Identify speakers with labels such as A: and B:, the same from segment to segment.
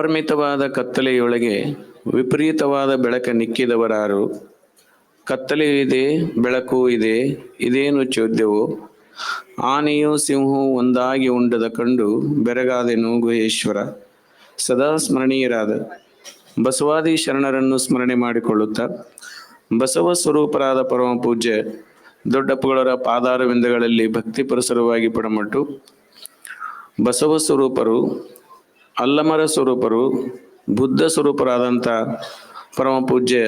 A: ಅಪರಿಮಿತವಾದ ಕತ್ತಲೆಯೊಳಗೆ ವಿಪರೀತವಾದ ಬೆಳಕ ನಿಕ್ಕಿದವರಾರು ಕತ್ತಲೆಯೂ ಇದೆ, ಬೆಳಕು ಇದೆ, ಇದೇನು ಚೋದ್ಯವು? ಆನೆಯು ಸಿಂಹವು ಒಂದಾಗಿ ಉಂಡದ ಕಂಡು ಬೆರಗಾದೆ ಗುಹೇಶ್ವರ ಸದಾ ಸ್ಮರಣೀಯರಾದ. ಬಸವಾದಿ ಶರಣರನ್ನು ಸ್ಮರಣೆ ಮಾಡಿಕೊಳ್ಳುತ್ತಾ ಬಸವ ಸ್ವರೂಪರಾದ ಪರಮ ಪೂಜ್ಯ ದೊಡ್ಡಪ್ಪಗಳವರ ಪಾದಾರವಿಂದಗಳಲ್ಲಿ ಭಕ್ತಿ ಪರಸರವಾಗಿ ಪಡಮಟ್ಟು ಬಸವ ಸ್ವರೂಪರು ಅಲ್ಲಮರ ಸ್ವರೂಪರು, ಬುದ್ಧ ಸ್ವರೂಪರಾದಂಥ ಪರಮ ಪೂಜ್ಯ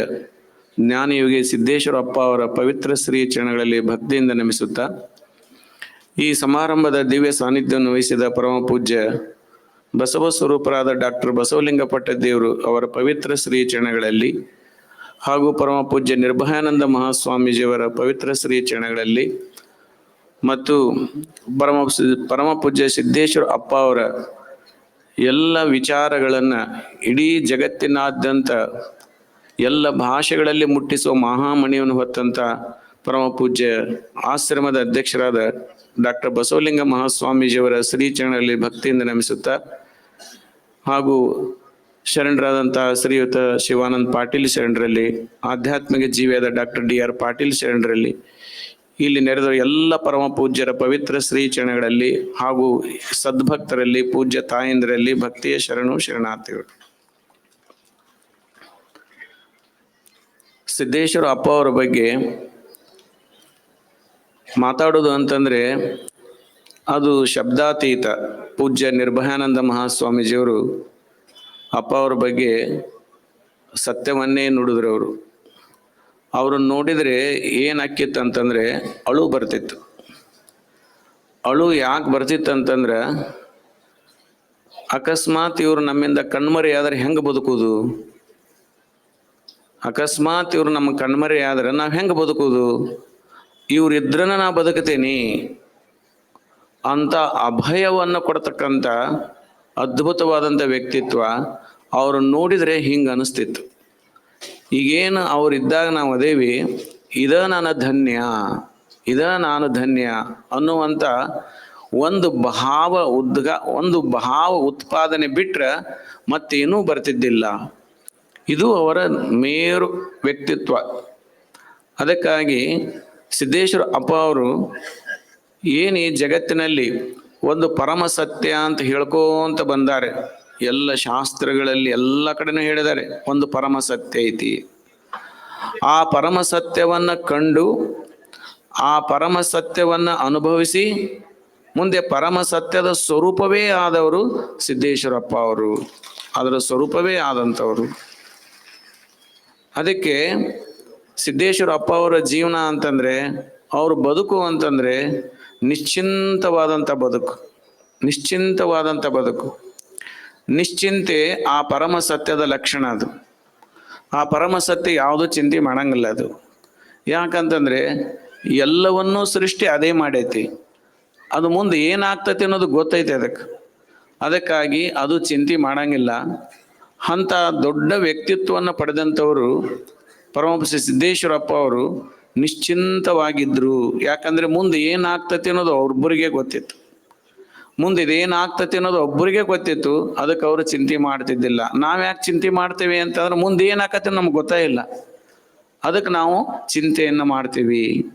A: ಜ್ಞಾನಯೋಗಿ ಸಿದ್ದೇಶ್ವರ ಅಪ್ಪ ಅವರ ಪವಿತ್ರ ಶ್ರೀ ಚರಣಗಳಲ್ಲಿ ಭಕ್ತಿಯಿಂದ ನಮಿಸುತ್ತಾ, ಈ ಸಮಾರಂಭದ ದಿವ್ಯ ಸಾನ್ನಿಧ್ಯವನ್ನು ವಹಿಸಿದ ಪರಮ ಪೂಜ್ಯ ಬಸವ ಸ್ವರೂಪರಾದ ಡಾಕ್ಟರ್ ಬಸವಲಿಂಗ ದೇವರು ಅವರ ಪವಿತ್ರ ಶ್ರೀ ಚರಣಗಳಲ್ಲಿ ಹಾಗೂ ಪರಮ ಪೂಜ್ಯ ನಿರ್ಭಯಾನಂದ ಮಹಾಸ್ವಾಮೀಜಿಯವರ ಪವಿತ್ರ ಶ್ರೀ ಚರಣಗಳಲ್ಲಿ ಮತ್ತು ಪರಮ ಪರಮ ಪೂಜ್ಯ ಸಿದ್ದೇಶ್ವರ ಅಪ್ಪ ಅವರ ಎಲ್ಲ ವಿಚಾರಗಳನ್ನು ಇಡೀ ಜಗತ್ತಿನಾದ್ಯಂತ ಎಲ್ಲ ಭಾಷೆಗಳಲ್ಲಿ ಮುಟ್ಟಿಸುವ ಮಹಾಮಣಿಯನ್ನು ಹೊತ್ತಂತ ಪರಮ ಪೂಜ್ಯ ಆಶ್ರಮದ ಅಧ್ಯಕ್ಷರಾದ ಡಾಕ್ಟರ್ ಬಸವಲಿಂಗ ಮಹಾಸ್ವಾಮೀಜಿಯವರ ಶ್ರೀಚರಣದಲ್ಲಿ ಭಕ್ತಿಯಿಂದ ನಮಿಸುತ್ತಾ ಹಾಗೂ ಶರಣರಾದಂತಹ ಶ್ರೀಯುತ ಶಿವಾನಂದ್ ಪಾಟೀಲ್ ಶರಣರಲ್ಲಿ, ಆಧ್ಯಾತ್ಮಿಕ ಜೀವಿಯಾದ ಡಾಕ್ಟರ್ ಡಿ ಆರ್ ಪಾಟೀಲ್ ಶರಣರಲ್ಲಿ ಇಲ್ಲಿ ನೆರೆದ ಎಲ್ಲ ಪರಮ ಪೂಜ್ಯರ ಪವಿತ್ರ ಶ್ರೀ ಚರಣಗಳಲ್ಲಿ ಹಾಗೂ ಸದ್ಭಕ್ತರಲ್ಲಿ, ಪೂಜ್ಯ ತಾಯಂದಿರಲ್ಲಿ ಭಕ್ತಿಯ ಶರಣು ಶರಣಾರ್ಥಿಗಳು. ಸಿದ್ದೇಶ್ವರ ಅಪ್ಪ ಅವರ ಬಗ್ಗೆ ಮಾತಾಡೋದು ಅಂತಂದ್ರೆ, ಅದು ಶಬ್ದಾತೀತ ಪೂಜ್ಯ ನಿರ್ಭಯಾನಂದ ಮಹಾಸ್ವಾಮೀಜಿಯವರು ಅಪ್ಪ ಅವರ ಬಗ್ಗೆ ಸತ್ಯವನ್ನೇ ನುಡಿದ್ರವರು ಅವ್ರನ್ನ ನೋಡಿದರೆ ಏನಾಕಿತ್ತು ಅಂತಂದ್ರೆ ಅಳು ಬರ್ತಿತ್ತು. ಅಳು ಯಾಕೆ ಬರ್ತಿತ್ತು ಅಂತಂದ್ರೆ ಅಕಸ್ಮಾತ್ ಇವ್ರು ನಮ್ಮಿಂದ ಕಣ್ಮರೆ ಆದ್ರೆ ಹೆಂಗೆ ಬದುಕುದು? ಅಕಸ್ಮಾತ್ ಇವ್ರು ನಮ್ಮ ಕಣ್ಮರೆ ಆದ್ರೆ ನಾವು ಹೆಂಗೆ ಬದುಕುದು? ಇದ್ರನ ನಾ ಬದುಕತೇನಿ ಅಂತ ಅಭಯವನ್ನು ಕೊಡ್ತಕ್ಕಂಥ ಅದ್ಭುತವಾದಂಥ ವ್ಯಕ್ತಿತ್ವ ಅವ್ರನ್ನ ನೋಡಿದರೆ ಹಿಂಗೆ ಅನಿಸ್ತಿತ್ತು. ಈಗೇನು ಅವರಿದ್ದಾಗ ನಾವು ಅದೇವಿ, ಇದ ನಾನು ಧನ್ಯ, ಇದ ನಾನು ಧನ್ಯ ಅನ್ನುವಂಥ ಒಂದು ಭಾವ ಉದ್ಗ, ಒಂದು ಭಾವ ಉತ್ಪಾದನೆ ಬಿಟ್ರೆ ಮತ್ತೇನೂ ಬರ್ತಿದ್ದಿಲ್ಲ. ಇದು ಅವರ ಮೇರು ವ್ಯಕ್ತಿತ್ವ. ಅದಕ್ಕಾಗಿ ಸಿದ್ದೇಶ್ವರ ಅಪ್ಪ ಅವರು, ಏನು ಜಗತ್ತಿನಲ್ಲಿ ಒಂದು ಪರಮ ಸತ್ಯ ಅಂತ ಹೇಳ್ಕೋಂತ ಬಂದಾರೆ. ಎಲ್ಲ ಶಾಸ್ತ್ರಗಳಲ್ಲಿ ಎಲ್ಲ ಕಡೆನೂ ಹೇಳಿದ್ದಾರೆ, ಒಂದು ಪರಮ ಸತ್ಯ ಐತಿ. ಆ ಪರಮ ಸತ್ಯವನ್ನ ಕಂಡು, ಆ ಪರಮ ಸತ್ಯವನ್ನ ಅನುಭವಿಸಿ, ಮುಂದೆ ಪರಮ ಸತ್ಯದ ಸ್ವರೂಪವೇ ಆದವರು ಸಿದ್ದೇಶ್ವರಪ್ಪ ಅವರು, ಅದರ ಸ್ವರೂಪವೇ ಆದಂಥವರು. ಅದಕ್ಕೆ ಸಿದ್ದೇಶ್ವರಪ್ಪ ಅವರ ಜೀವನ ಅಂತಂದ್ರೆ, ಅವರು ಬದುಕು ಅಂತಂದ್ರೆ ನಿಶ್ಚಿಂತವಾದಂಥ ಬದುಕು ನಿಶ್ಚಿಂತವಾದಂಥ ಬದುಕು. ನಿಶ್ಚಿಂತೆ ಆ ಪರಮ ಸತ್ಯದ ಲಕ್ಷಣ ಅದು. ಆ ಪರಮ ಸತ್ಯ ಯಾವುದೂ ಚಿಂತೆ ಮಾಡಂಗಿಲ್ಲ ಅದು. ಯಾಕಂತಂದ್ರೆ ಎಲ್ಲವನ್ನೂ ಸೃಷ್ಟಿ ಅದೇ ಮಾಡೈತಿ. ಅದು ಮುಂದೆ ಏನಾಗ್ತೈತಿ ಅನ್ನೋದು ಗೊತ್ತೈತೆ ಅದಕ್ಕೆ. ಅದಕ್ಕಾಗಿ ಅದು ಚಿಂತೆ ಮಾಡಂಗಿಲ್ಲ. ಅಂಥ ದೊಡ್ಡ ವ್ಯಕ್ತಿತ್ವವನ್ನು ಪಡೆದಂಥವರು ಪರಮಪುರುಷ ಸಿದ್ದೇಶ್ವರಪ್ಪ ಅವರು ನಿಶ್ಚಿಂತವಾಗಿದ್ದರು ಯಾಕಂದ್ರೆ ಮುಂದೆ ಏನಾಗ್ತತಿ ಅನ್ನೋದು ಅವ್ರಿಬ್ಬರಿಗೆ ಗೊತ್ತಿತ್ತು. ಮುಂದೆ ಇದೇನಾಗ್ತತಿ ಅನ್ನೋದು ಒಬ್ಬರಿಗೆ ಗೊತ್ತಿತ್ತು, ಅದಕ್ಕೆ ಅವರು ಚಿಂತೆ ಮಾಡ್ತಿದ್ದಿಲ್ಲ. ನಾವು ಯಾಕೆ ಚಿಂತೆ ಮಾಡ್ತೇವೆ ಅಂತಂದ್ರೆ ಮುಂದೆ ಏನಾಕತಿ ನಮ್ಗೆ ಗೊತ್ತೇ ಇಲ್ಲ. ಅದಕ್ಕೆ ನಾವು ಚಿಂತೆಯನ್ನು ಮಾಡ್ತೀವಿ.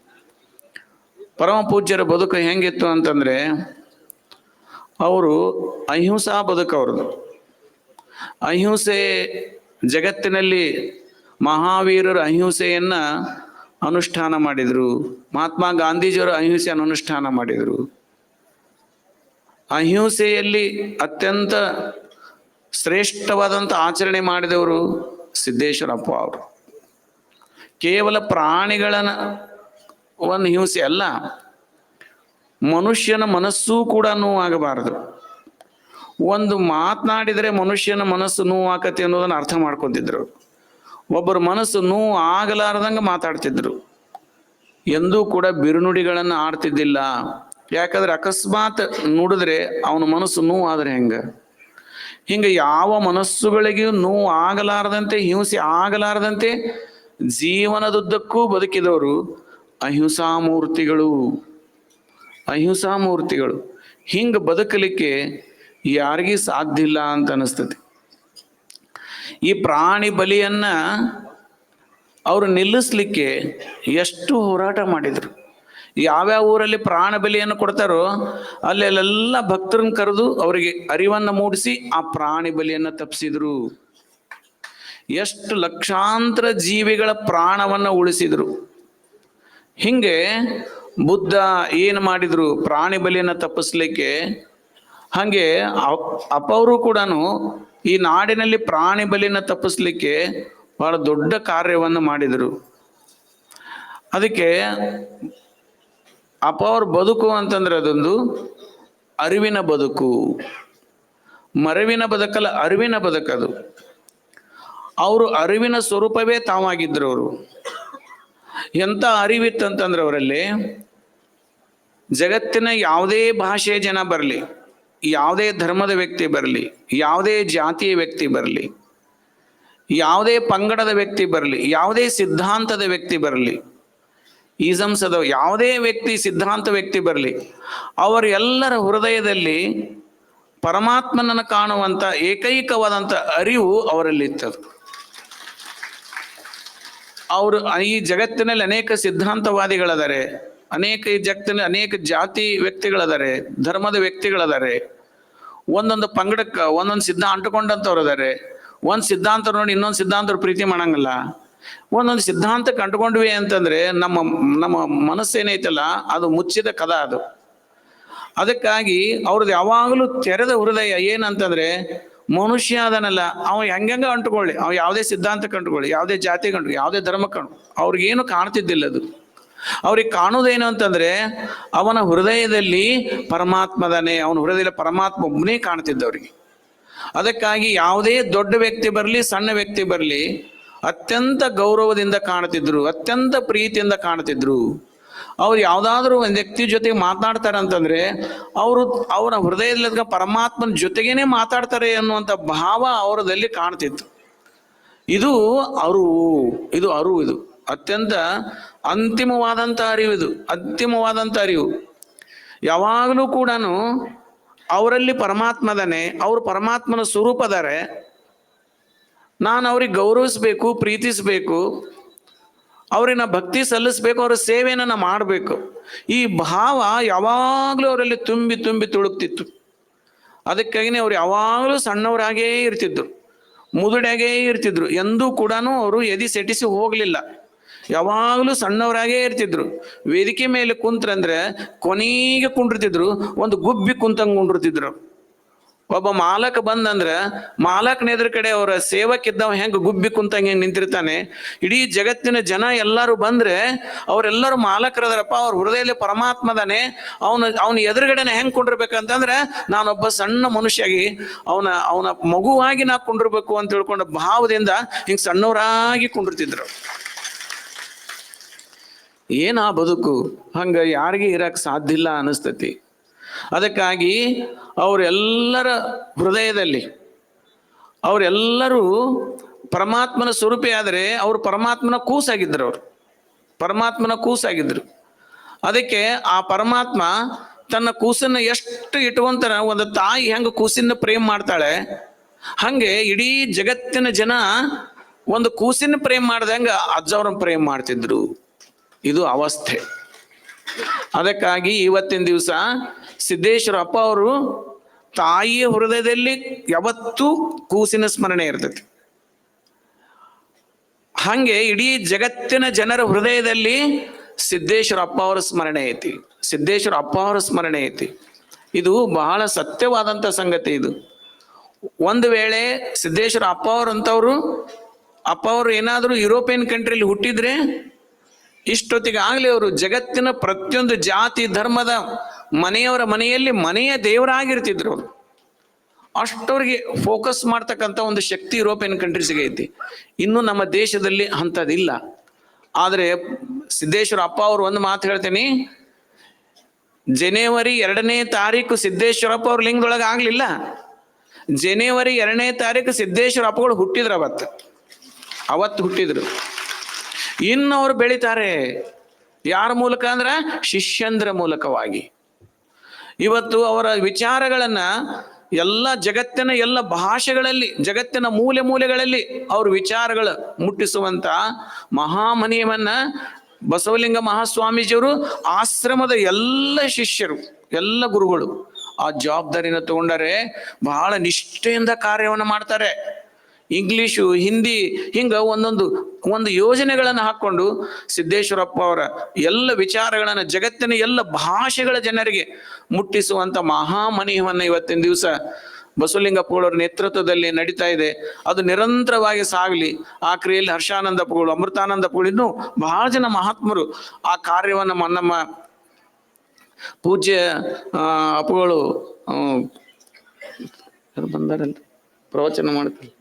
A: ಪರಮ ಪೂಜ್ಯರ ಬದುಕು ಹೆಂಗಿತ್ತು ಅಂತಂದ್ರೆ, ಅವರು ಅಹಿಂಸಾ ಬದುಕು ಅವ್ರದ್ದು. ಅಹಿಂಸೆ ಜಗತ್ತಿನಲ್ಲಿ ಮಹಾವೀರರು ಅಹಿಂಸೆಯನ್ನ ಅನುಷ್ಠಾನ ಮಾಡಿದರು. ಮಹಾತ್ಮ ಗಾಂಧೀಜಿಯವರು ಅಹಿಂಸೆಯನ್ನು ಅನುಷ್ಠಾನ ಮಾಡಿದರು. ಅಹಿಂಸೆಯಲ್ಲಿ ಅತ್ಯಂತ ಶ್ರೇಷ್ಠವಾದಂಥ ಆಚರಣೆ ಮಾಡಿದವರು ಸಿದ್ದೇಶ್ವರಪ್ಪ ಅವರು. ಕೇವಲ ಪ್ರಾಣಿಗಳನ್ನ ಒಂದು ಹಿಂಸೆ ಅಲ್ಲ, ಮನುಷ್ಯನ ಮನಸ್ಸೂ ಕೂಡ ನೋವಾಗಬಾರದು ಒಂದು ಮಾತನಾಡಿದರೆ ಮನುಷ್ಯನ ಮನಸ್ಸು ನೋವಾಕತಿ ಅನ್ನೋದನ್ನು ಅರ್ಥ ಮಾಡ್ಕೊತಿದ್ರು. ಒಬ್ಬರ ಮನಸ್ಸು ನೋವು ಆಗಲಾರ್ದಂಗೆ ಮಾತಾಡ್ತಿದ್ರು. ಎಂದೂ ಕೂಡ ಬಿರುನುಡಿಗಳನ್ನು ಆಡ್ತಿದ್ದಿಲ್ಲ. ಯಾಕಂದ್ರೆ ಅಕಸ್ಮಾತ್ ನುಡಿದ್ರೆ ಅವನ ಮನಸ್ಸು ನೋವು ಆದ್ರೆ ಹೆಂಗ? ಹಿಂಗೆ ಯಾವ ಮನಸ್ಸುಗಳಿಗೂ ನೋವು ಆಗಲಾರದಂತೆ, ಹಿಂಸೆ ಆಗಲಾರದಂತೆ ಜೀವನದುದ್ದಕ್ಕೂ ಬದುಕಿದವರು ಅಹಿಂಸಾ ಮೂರ್ತಿಗಳು ಅಹಿಂಸಾ ಮೂರ್ತಿಗಳು ಹಿಂಗ ಬದುಕಲಿಕ್ಕೆ ಯಾರಿಗೂ ಸಾಧ್ಯ ಇಲ್ಲ ಅಂತ ಅನಿಸ್ತತಿ ಈ ಪ್ರಾಣಿ ಬಲಿಯನ್ನ ಅವರು ನಿಲ್ಲಿಸ್ಲಿಕ್ಕೆ ಎಷ್ಟು ಹೋರಾಟ ಮಾಡಿದರು. ಯಾವ್ಯಾವ ಊರಲ್ಲಿ ಪ್ರಾಣ ಬಲಿಯನ್ನು ಕೊಡ್ತಾರೋ ಅಲ್ಲೆಲ್ಲ ಭಕ್ತರನ್ನ ಕರೆದು ಅವರಿಗೆ ಅರಿವನ್ನು ಮೂಡಿಸಿ ಆ ಪ್ರಾಣಿ ಬಲಿಯನ್ನು ತಪ್ಪಿಸಿದ್ರು ಎಷ್ಟು ಲಕ್ಷಾಂತರ ಜೀವಿಗಳ ಪ್ರಾಣವನ್ನು ಉಳಿಸಿದ್ರು. ಹಿಂಗೆ ಬುದ್ಧ ಏನು ಮಾಡಿದ್ರು ಪ್ರಾಣಿ ಬಲಿಯನ್ನು ತಪ್ಪಿಸ್ಲಿಕ್ಕೆ? ಹಾಗೆ ಅಪವರು ಕೂಡ ಈ ನಾಡಿನಲ್ಲಿ ಪ್ರಾಣಿ ಬಲಿನ ತಪ್ಪಿಸ್ಲಿಕ್ಕೆ ಬಹಳ ದೊಡ್ಡ ಕಾರ್ಯವನ್ನು ಮಾಡಿದರು. ಅದಕ್ಕೆ ಅಪ್ಪ ಅವ್ರ ಬದುಕು ಅಂತಂದ್ರೆ ಅದೊಂದು ಅರಿವಿನ ಬದುಕು. ಮರವಿನ ಬದುಕಲ್ಲ, ಅರಿವಿನ ಬದುಕದು ಅವರು ಅರಿವಿನ ಸ್ವರೂಪವೇ ತಾವಾಗಿದ್ರು ಅವರು. ಎಂತ ಅರಿವಿತ್ತಂತಂದ್ರೆ ಅವರಲ್ಲಿ ಜಗತ್ತಿನ ಯಾವುದೇ ಭಾಷೆಯ ಜನ ಬರಲಿ, ಯಾವುದೇ ಧರ್ಮದ ವ್ಯಕ್ತಿ ಬರಲಿ, ಯಾವುದೇ ಜಾತಿಯ ವ್ಯಕ್ತಿ ಬರಲಿ, ಯಾವುದೇ ಪಂಗಡದ ವ್ಯಕ್ತಿ ಬರಲಿ, ಯಾವುದೇ ಸಿದ್ಧಾಂತದ ವ್ಯಕ್ತಿ ಬರಲಿ ಈಸಂಸದ ಯಾವುದೇ ವ್ಯಕ್ತಿ, ಸಿದ್ಧಾಂತ ವ್ಯಕ್ತಿ ಬರಲಿ ಅವರೆಲ್ಲರ ಹೃದಯದಲ್ಲಿ ಪರಮಾತ್ಮನನ್ನು ಕಾಣುವಂತ ಏಕೈಕವಾದಂಥ ಅರಿವು ಅವರಲ್ಲಿತ್ತದು ಅವರು ಈ ಜಗತ್ತಿನಲ್ಲಿ ಅನೇಕ ಸಿದ್ಧಾಂತವಾದಿಗಳದಾರೆ, ಅನೇಕ ಈ ಜಗತ್ತಿನ ಅನೇಕ ಜಾತಿ ವ್ಯಕ್ತಿಗಳದಾರೆ, ಧರ್ಮದ ವ್ಯಕ್ತಿಗಳದಾರೆ, ಒಂದೊಂದು ಪಂಗಡಕ್ಕೆ ಒಂದೊಂದು ಸಿದ್ಧ ಅಂಟುಕೊಂಡಂಥವ್ರು ಅದಾರೆ ಒಂದು ಸಿದ್ಧಾಂತ ನೋಡಿ ಇನ್ನೊಂದು ಸಿದ್ಧಾಂತರು ಪ್ರೀತಿ ಮಾಡಂಗಿಲ್ಲ. ಒಂದೊಂದು ಸಿದ್ಧಾಂತ ಕಂಡುಕೊಂಡ್ವಿ ಅಂತಂದ್ರೆ ನಮ್ಮ ನಮ್ಮ ಮನಸ್ಸೇನೈತಲ್ಲ, ಅದು ಮುಚ್ಚಿದ ಕದ ಅದು. ಅದಕ್ಕಾಗಿ ಅವ್ರದ್ದು ಯಾವಾಗಲೂ ತೆರೆದ ಹೃದಯ ಏನಂತಂದ್ರೆ ಮನುಷ್ಯ ಅದನ್ನಲ್ಲ ಅವ ಹೆಂಗಂಗ ಅಂಟ್ಕೊಳ್ಳಿ, ಅವ ಯಾವುದೇ ಸಿದ್ಧಾಂತ ಕಂಡುಕೊಳ್ಳಿ, ಯಾವುದೇ ಜಾತಿ ಕಂಡು, ಯಾವುದೇ ಧರ್ಮ ಕಂಡು, ಅವ್ರಿಗೇನು ಕಾಣ್ತಿದ್ದಿಲ್ಲ ಅದು ಅವ್ರಿಗೆ ಕಾಣುವುದೇನು ಅಂತಂದ್ರೆ ಅವನ ಹೃದಯದಲ್ಲಿ ಪರಮಾತ್ಮದನೇ, ಅವನ ಹೃದಯದಲ್ಲಿ ಪರಮಾತ್ಮ ಒಬ್ಬನೇ ಕಾಣ್ತಿದ್ದ ಅವ್ರಿಗೆ ಅದಕ್ಕಾಗಿ ಯಾವುದೇ ದೊಡ್ಡ ವ್ಯಕ್ತಿ ಬರಲಿ, ಸಣ್ಣ ವ್ಯಕ್ತಿ ಬರಲಿ ಅತ್ಯಂತ ಗೌರವದಿಂದ ಕಾಣ್ತಿದ್ರು ಅತ್ಯಂತ ಪ್ರೀತಿಯಿಂದ ಕಾಣ್ತಿದ್ರು ಅವ್ರು ಯಾವ್ದಾದ್ರು ಒಂದು ವ್ಯಕ್ತಿ ಜೊತೆಗೆ ಮಾತಾಡ್ತಾರೆ ಅಂತಂದ್ರೆ, ಅವರು ಅವರ ಹೃದಯದಲ್ಲಿ ಪರಮಾತ್ಮನ ಜೊತೆಗೇನೆ ಮಾತಾಡ್ತಾರೆ ಅನ್ನುವಂಥ ಭಾವ ಅವರದಲ್ಲಿ ಕಾಣ್ತಿತ್ತು. ಇದು ಅರು ಇದು ಅರು ಇದು. ಅತ್ಯಂತ ಅಂತಿಮವಾದಂಥ ಅರಿವು ಇದು ಅಂತಿಮವಾದಂಥ ಅರಿವು. ಯಾವಾಗಲೂ ಕೂಡ ಅವರಲ್ಲಿ ಪರಮಾತ್ಮದನೆ, ಅವರು ಪರಮಾತ್ಮನ ಸ್ವರೂಪದಾರೆ ನಾನು ಅವ್ರಿಗೆ ಗೌರವಿಸ್ಬೇಕು, ಪ್ರೀತಿಸ್ಬೇಕು ಅವ್ರಿಗೆ ನಾ ಭಕ್ತಿ ಸಲ್ಲಿಸ್ಬೇಕು, ಅವ್ರ ಸೇವೆಯನ್ನು ಮಾಡಬೇಕು. ಈ ಭಾವ ಯಾವಾಗಲೂ ಅವರಲ್ಲಿ ತುಂಬಿ ತುಂಬಿ ತುಳುಕ್ತಿತ್ತು. ಅದಕ್ಕಾಗಿನೇ ಅವ್ರು ಯಾವಾಗಲೂ ಸಣ್ಣವರಾಗೇ ಇರ್ತಿದ್ರು ಮುದುಡಾಗೇ ಇರ್ತಿದ್ರು, ಎಂದೂ ಕೂಡ ಅವರು ಎದಿ ಸೆಟಿಸಿ ಹೋಗಲಿಲ್ಲ. ಯಾವಾಗಲೂ ಸಣ್ಣವರಾಗೇ ಇರ್ತಿದ್ರು. ವೇದಿಕೆ ಮೇಲೆ ಕುಂತ್ರಂದ್ರೆ ಕೊನೆಗೆ ಕುಂಡಿರ್ತಿದ್ರು, ಒಂದು ಗುಬ್ಬಿ ಕುಂತಂಗೆ ಕುಂಡಿರ್ತಿದ್ರು. ಒಬ್ಬ ಮಾಲಕ ಬಂದಂದ್ರ ಮಾಲಕನ ಎದುರು ಕಡೆ ಅವರ ಸೇವಕ್ಕಿದ್ದವ ಹೆಂಗ್ ಗುಬ್ಬಿ ಕುಂತಂಗೆ ಹೆಂಗ್ ನಿಂತಿರ್ತಾನೆ? ಇಡೀ ಜಗತ್ತಿನ ಜನ ಎಲ್ಲರೂ ಬಂದ್ರೆ ಅವರೆಲ್ಲರೂ ಮಾಲಕರದ್ರಪ್ಪ, ಅವ್ರ ಹೃದಯದಲ್ಲಿ ಪರಮಾತ್ಮದಾನೆ, ಅವನ ಅವನ ಎದುರುಗಡೆನೆ ಹೆಂಗ್ ಕುಂಡಿರ್ಬೇಕಂತಂದ್ರೆ ನಾನೊಬ್ಬ ಸಣ್ಣ ಮನುಷ್ಯಾಗಿ, ಅವನ ಅವನ ಮಗುವಾಗಿ ನಾ ಕುಂಡಿರ್ಬೇಕು ಅಂತ ತಿಳ್ಕೊಂಡ ಭಾವದಿಂದ ಹಿಂಗ್ ಸಣ್ಣವರಾಗಿ ಕುಂಡಿರ್ತಿದ್ರು. ಏನ ಆ ಬದುಕು? ಹಂಗ ಯಾರಿಗೆ ಇರಕ್ ಸಾಧ್ಯ ಇಲ್ಲ ಅನಿಸ್ತತಿ ಅದಕ್ಕಾಗಿ ಅವರೆಲ್ಲರ ಹೃದಯದಲ್ಲಿ, ಅವರೆಲ್ಲರೂ ಪರಮಾತ್ಮನ ಸ್ವರೂಪಿ ಆದರೆ ಅವರು ಪರಮಾತ್ಮನ ಕೂಸಾಗಿದ್ದರು ಅವರು. ಪರಮಾತ್ಮನ ಕೂಸಾಗಿದ್ರು ಅದಕ್ಕೆ ಆ ಪರಮಾತ್ಮ ತನ್ನ ಕೂಸನ್ನ ಎಷ್ಟು ಇಟ್ಕೊಂತಾರ ಒಂದು ತಾಯಿ ಹೆಂಗೆ ಕೂಸಿನ ಪ್ರೇಮ್ ಮಾಡ್ತಾಳೆ, ಹಂಗೆ ಇಡೀ ಜಗತ್ತಿನ ಜನ ಒಂದು ಕೂಸಿನ ಪ್ರೇಮ್ ಮಾಡ್ದಂಗ ಅಜ್ಜವ್ರನ್ನ ಪ್ರೇಮ್ ಮಾಡ್ತಿದ್ರು. ಇದು ಅವಸ್ಥೆ. ಅದಕ್ಕಾಗಿ ಇವತ್ತಿನ ದಿವಸ ಸಿದ್ದೇಶ್ವರ ಅಪ್ಪ ಅವರು ತಾಯಿಯ ಹೃದಯದಲ್ಲಿ ಯಾವತ್ತೂ ಕೂಸಿನ ಸ್ಮರಣೆ ಇರ್ತೈತಿ. ಹಂಗೆ ಇಡೀ ಜಗತ್ತಿನ ಜನರ ಹೃದಯದಲ್ಲಿ ಸಿದ್ದೇಶ್ವರ ಅಪ್ಪ ಅವರ ಸ್ಮರಣೆ ಐತಿ. ಸಿದ್ದೇಶ್ವರ ಅಪ್ಪ ಅವರ ಸ್ಮರಣೆ ಐತಿ. ಇದು ಬಹಳ ಸತ್ಯವಾದಂತ ಸಂಗತಿ ಇದು. ಒಂದು ವೇಳೆ ಸಿದ್ದೇಶ್ವರ ಅಪ್ಪ ಅವರಂತವ್ರು, ಅಪ್ಪ ಅವರು ಏನಾದರೂ ಯುರೋಪಿಯನ್ ಕಂಟ್ರಿಲಿ ಹುಟ್ಟಿದ್ರೆ ಇಷ್ಟೊತ್ತಿಗೆ ಆಗಲಿ ಅವರು ಜಗತ್ತಿನ ಪ್ರತಿಯೊಂದು ಜಾತಿ, ಧರ್ಮದ ಮನೆಯವರ ಮನೆಯಲ್ಲಿ ಮನೆಯ ದೇವರಾಗಿರ್ತಿದ್ರು. ಅವರು ಅಷ್ಟವ್ರಿಗೆ ಫೋಕಸ್ ಮಾಡ್ತಕ್ಕಂಥ ಒಂದು ಶಕ್ತಿ ಯುರೋಪಿಯನ್ ಕಂಟ್ರೀಸ್ಗೆ ಐತಿ. ಇನ್ನು ನಮ್ಮ ದೇಶದಲ್ಲಿ ಅಂಥದ್ದಿಲ್ಲ. ಆದರೆ ಸಿದ್ದೇಶ್ವರ ಅಪ್ಪ ಅವರು ಒಂದು ಮಾತು ಹೇಳ್ತೀನಿ. ಜನವರಿ ಎರಡನೇ ತಾರೀಕು ಸಿದ್ದೇಶ್ವರಪ್ಪ ಅವ್ರ ಲಿಂಗದೊಳಗೆ ಆಗಲಿಲ್ಲ. ಜನವರಿ ಎರಡನೇ ತಾರೀಕು ಸಿದ್ದೇಶ್ವರ ಅಪ್ಪಗಳು ಹುಟ್ಟಿದ್ರು ಅವತ್ತು. ಅವತ್ತು ಹುಟ್ಟಿದ್ರು. ಇನ್ನು ಅವರು ಬೆಳಿತಾರೆ. ಯಾರ ಮೂಲಕ ಅಂದ್ರೆ ಶಿಷ್ಯಂದ್ರ ಮೂಲಕವಾಗಿ. ಇವತ್ತು ಅವರ ವಿಚಾರಗಳನ್ನ ಎಲ್ಲ ಜಗತ್ತಿನ ಎಲ್ಲ ಭಾಷೆಗಳಲ್ಲಿ, ಜಗತ್ತಿನ ಮೂಲೆ ಮೂಲೆಗಳಲ್ಲಿ ಅವ್ರ ವಿಚಾರಗಳು ಮುಟ್ಟಿಸುವಂತ ಮಹಾಮನಿಯವನ್ನ ಬಸವಲಿಂಗ ಮಹಾಸ್ವಾಮೀಜಿಯವರು ಆಶ್ರಮದ ಎಲ್ಲ ಶಿಷ್ಯರು, ಎಲ್ಲ ಗುರುಗಳು ಆ ಜವಾಬ್ದಾರಿನ ತಗೊಂಡರೆ ಬಹಳ ನಿಷ್ಠೆಯಿಂದ ಕಾರ್ಯವನ್ನು ಮಾಡ್ತಾರೆ. ಇಂಗ್ಲಿಷು ಹಿಂದಿ, ಹಿಂಗೆ ಒಂದೊಂದು, ಒಂದು ಯೋಜನೆಗಳನ್ನು ಹಾಕೊಂಡು ಸಿದ್ದೇಶ್ವರಪ್ಪ ಅವರ ಎಲ್ಲ ವಿಚಾರಗಳನ್ನು, ಜಗತ್ತಿನ ಎಲ್ಲ ಭಾಷೆಗಳ ಜನರಿಗೆ ಮುಟ್ಟಿಸುವಂತ ಮಹಾಮನಿಯವನ್ನು ಇವತ್ತಿನ ದಿವಸ ಬಸವಲಿಂಗಪ್ಪಗಳವರ ನೇತೃತ್ವದಲ್ಲಿ ನಡೀತಾ ಇದೆ. ಅದು ನಿರಂತರವಾಗಿ ಸಾಗಲಿ. ಆ ಕ್ರಿಯೆಯಲ್ಲಿ ಹರ್ಷಾನಂದಪ್ಪಗಳು ಅಮೃತಾನಂದಪ್ಪಗಳು ಇನ್ನೂ ಬಹಳ ಜನ ಮಹಾತ್ಮರು ಆ ಕಾರ್ಯವನ್ನು ನಮ್ಮ ಪೂಜ್ಯ ಅಪ್ಪಗಳು ಬಂದಾರಲ್ಲ? ಪ್ರವಚನ ಮಾಡ್ತಾರೆ.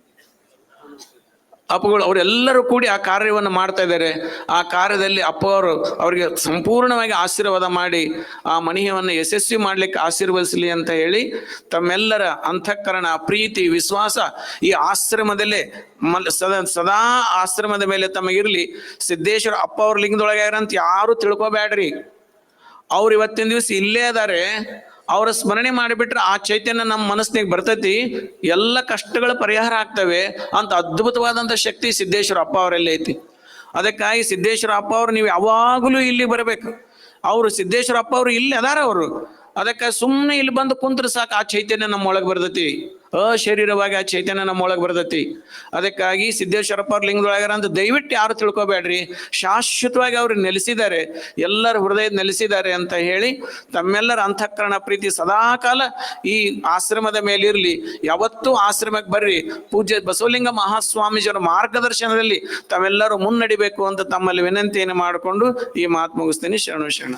A: ಅಪ್ಪಗಳು, ಅವರೆಲ್ಲರೂ ಕೂಡಿ ಆ ಕಾರ್ಯವನ್ನು ಮಾಡ್ತಾ ಇದ್ದಾರೆ. ಆ ಕಾರ್ಯದಲ್ಲಿ ಅಪ್ಪ ಅವರು ಅವರಿಗೆ ಸಂಪೂರ್ಣವಾಗಿ ಆಶೀರ್ವಾದ ಮಾಡಿ, ಆ ಮನೆಯವನ್ನು ಯಶಸ್ವಿ ಮಾಡ್ಲಿಕ್ಕೆ ಆಶೀರ್ವದಿಸಲಿ ಅಂತ ಹೇಳಿ ತಮ್ಮೆಲ್ಲರ ಅಂತಃಕರಣ, ಪ್ರೀತಿ, ವಿಶ್ವಾಸ ಈ ಆಶ್ರಮದಲ್ಲೇ ಸದಾ ಸದಾ ಆಶ್ರಮದ ಮೇಲೆ ತಮಗಿರಲಿ. ಸಿದ್ದೇಶ್ವರ ಅಪ್ಪ ಅವ್ರ ಲಿಂಗದೊಳಗೆ ಅಂತ ಯಾರು ತಿಳ್ಕೊಬೇಡ್ರಿ ಅವ್ರು ಇವತ್ತಿನ ದಿವಸ ಇಲ್ಲೇ ಅದಾರೆ. ಅವರ ಸ್ಮರಣೆ ಮಾಡಿಬಿಟ್ರೆ ಆ ಚೈತನ್ಯ ನಮ್ಮ ಮನಸ್ಸಿನಾಗ ಬರ್ತೈತಿ. ಎಲ್ಲ ಕಷ್ಟಗಳ ಪರಿಹಾರ ಆಗ್ತವೆ ಅಂತ ಅದ್ಭುತವಾದಂಥ ಶಕ್ತಿ ಸಿದ್ದೇಶ್ವರ ಅಪ್ಪ ಅವರಲ್ಲಿ ಐತಿ. ಅದಕ್ಕಾಗಿ ಸಿದ್ದೇಶ್ವರ ಅಪ್ಪ ಅವರು ನೀವು ಯಾವಾಗಲೂ ಇಲ್ಲಿ ಬರಬೇಕು. ಅವರು ಸಿದ್ದೇಶ್ವರ ಅಪ್ಪ ಅವರು ಇಲ್ಲಿ ಅದಾರ ಅವರು. ಅದಕ್ಕೆ ಸುಮ್ಮನೆ ಇಲ್ಲಿ ಬಂದು ಕುಂತ್ರ ಸಾಕು, ಆ ಚೈತನ್ಯ ನಮ್ಮ ಒಳಗೆ ಬರ್ತೈತಿ. ಅಶರೀರವಾಗಿ ಆ ಚೈತನ್ಯ ನಮ್ಮ ಒಳಗೆ ಬರ್ತೈತಿ. ಅದಕ್ಕಾಗಿ ಸಿದ್ದೇಶ್ವರಪ್ಪ ಲಿಂಗದೊಳಗಾರ ಅಂತ ದಯವಿಟ್ಟು ಯಾರು ತಿಳ್ಕೊಬೇಡ್ರಿ. ಶಾಶ್ವತವಾಗಿ ಅವ್ರು ನೆಲೆಸಿದ್ದಾರೆ, ಎಲ್ಲರ ಹೃದಯ ನೆಲೆಸಿದ್ದಾರೆ ಅಂತ ಹೇಳಿ ತಮ್ಮೆಲ್ಲರ ಅಂತಃಕರಣ ಪ್ರೀತಿ ಸದಾಕಾಲ ಈ ಆಶ್ರಮದ ಮೇಲಿರಲಿ. ಯಾವತ್ತೂ ಆಶ್ರಮಕ್ಕೆ ಬರ್ರಿ. ಪೂಜ್ಯ ಬಸವಲಿಂಗ ಮಹಾಸ್ವಾಮೀಜಿಯವರ ಮಾರ್ಗದರ್ಶನದಲ್ಲಿ ತಾವೆಲ್ಲರೂ ಮುನ್ನಡಿಬೇಕು ಅಂತ ತಮ್ಮಲ್ಲಿ ವಿನಂತಿಯನ್ನು ಮಾಡಿಕೊಂಡು ಈ ಮಾತು ಮುಗಿಸ್ತೀನಿ. ಶರಣು ಶರಣ.